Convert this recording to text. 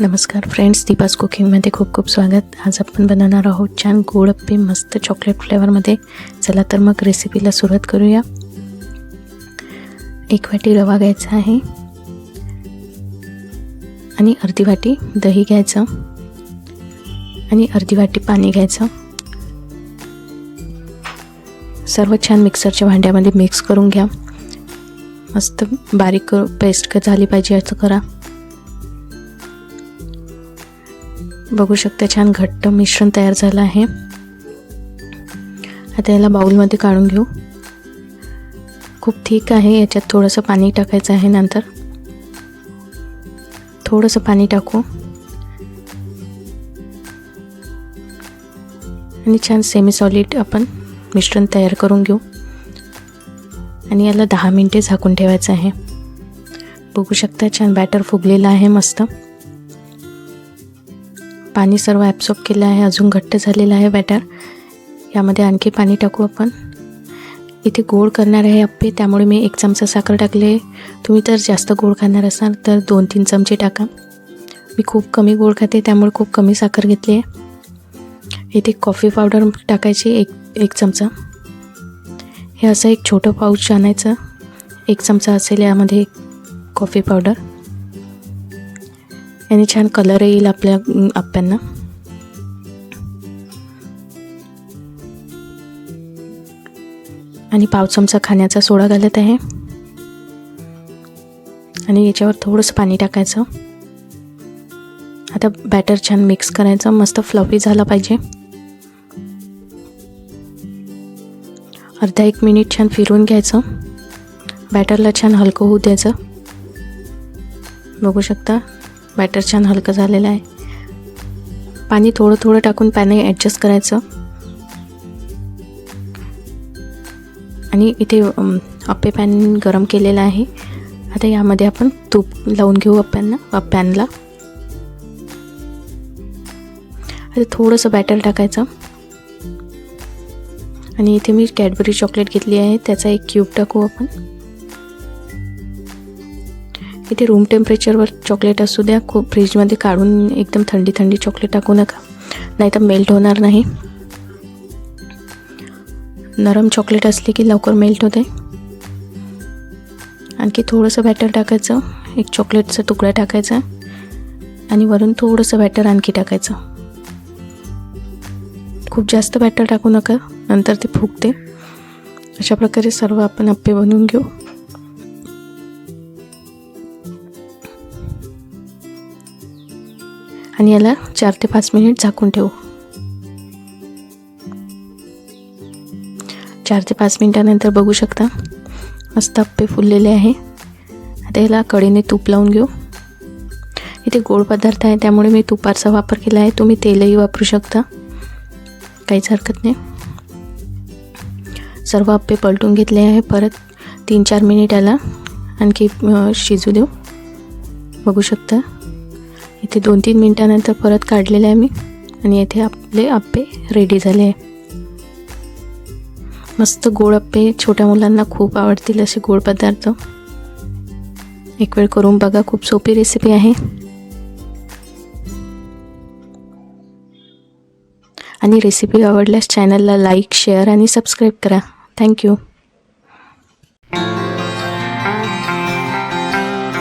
नमस्कार फ्रेंड्स दीपास कुकिंगमध्ये खूप खूप स्वागत. आज आपण बनवणार आहोत छान गोडप्पे मस्त चॉकलेट फ्लेवरमध्ये चला तर मग रेसिपीला सुरुवात करूया. एक वाटी रवा घ्यायचा आहे. आणि अर्धी वाटी दही घ्यायचं. आणि अर्धी वाटी पाणी घ्यायचं. सर्व छान मिक्सरच्या भांड्यामध्ये मिक्स करून घ्या. मस्त बारीक पेस्ट झाली पाहिजे असं करा. बघू शकता छान घट्ट मिश्रण तयार झालं आहे. आता याला बाऊलमध्ये काढून घेऊ. खूप ठीक आहे याच्यात थोडंसं पाणी टाकायचं आहे नंतर. थोडंसं पाणी टाकू. आणि छान सेमी सॉलिड आपण मिश्रण तयार करून घेऊ. आणि याला दहा मिनटे झाकून ठेवायचं आहे. बघू शकता छान बॅटर फुगलेलं आहे मस्त. पाणी सर्व ॲब्सॉर्ब केलं आहे अजून घट्ट झालेलं आहे बॅटर यामध्ये आणखी पाणी टाकू आपण. इथे गोड करणार आहे अप्पे त्यामुळे मी एक चमचा साखर टाकले. तुम्ही तर जास्त गोड खाणार असाल तर दोन तीन चमचे टाका. मी खूप कमी गोड खाते त्यामुळे खूप कमी साखर घेतली आहे. इथे कॉफी पावडर टाकायची एक एक चमचा. हे असं एक छोटं पाऊच आणायचं. एक चमचा असेल यामध्ये कॉफी पावडर याने छान कलर येईल आपल्या आप्यांना. आणि पाव चमचा खाण्याचा सोडा घालत आहे. आणि याच्यावर थोडंसं पाणी टाकायचं. आता बॅटर छान मिक्स करायचं. मस्त फ्लफी झाला पाहिजे. अर्धा एक मिनिट छान फिरवून घ्यायचं. बॅटरला छान हलकं होऊ द्यायचं. बघू शकता. बॅटर छान हलकं झालेलं आहे. पाणी थोडं थोडं टाकून पॅने ॲडजस्ट करायचं. आणि इथे अप्पे पॅन गरम केलेलं आहे. आता यामध्ये आपण तूप लावून घेऊ अप्प्यांना पॅनला. आता थोडंसं बॅटर टाकायचं. आणि इथे मी कॅडबरी चॉकलेट घेतली आहे त्याचा एक क्यूब टाकू आपण. इथे रूम टेम्परेचरवर चॉकलेट असू द्या खूप फ्रीजमध्ये काढून एकदम थंडी थंडी चॉकलेट टाकू नका. नाही तर मेल्ट होणार नाही. नरम चॉकलेट असले की लवकर मेल्ट होते. आणखी थोडंसं बॅटर टाकायचं एक चॉकलेटचा तुकडा टाकायचा आणि वरून थोडंसं बॅटर आणखी टाकायचं. खूप जास्त बॅटर टाकू नका नंतर ते फुगते. अशा प्रकारे सर्व आपण अप्पे बनवून घेऊ. आणि याला चार ते पाच मिनिट झाकून ठेवू. चार ते पाच मिनिटानंतर बघू शकता मस्त अप्पे फुललेले आहे. आता याला कडेने तूप लावून घेऊ. इथे गोड पदार्थ आहे त्यामुळे मी तुपाचा वापर केला आहे. तुम्ही तेलही वापरू शकता. काहीच हरकत नाही. सर्व अप्पे पलटून घेतले आहे. परत तीन चार मिनिट याला आणखी शिजू देऊ. बघू शकता. इथे दोन तीन मिनटानंतर परत काढलेलं आहे मी. आणि येथे आपले आप्पे रेडी झाले. आहे मस्त गोड आप्पे छोट्या मुलांना खूप आवडतील असे गोड पदार्थ. एक वेळ करून बघा खूप सोपी रेसिपी आहे. आणि रेसिपी आवडल्यास चॅनलला लाईक शेअर आणि सबस्क्राईब करा. Thank you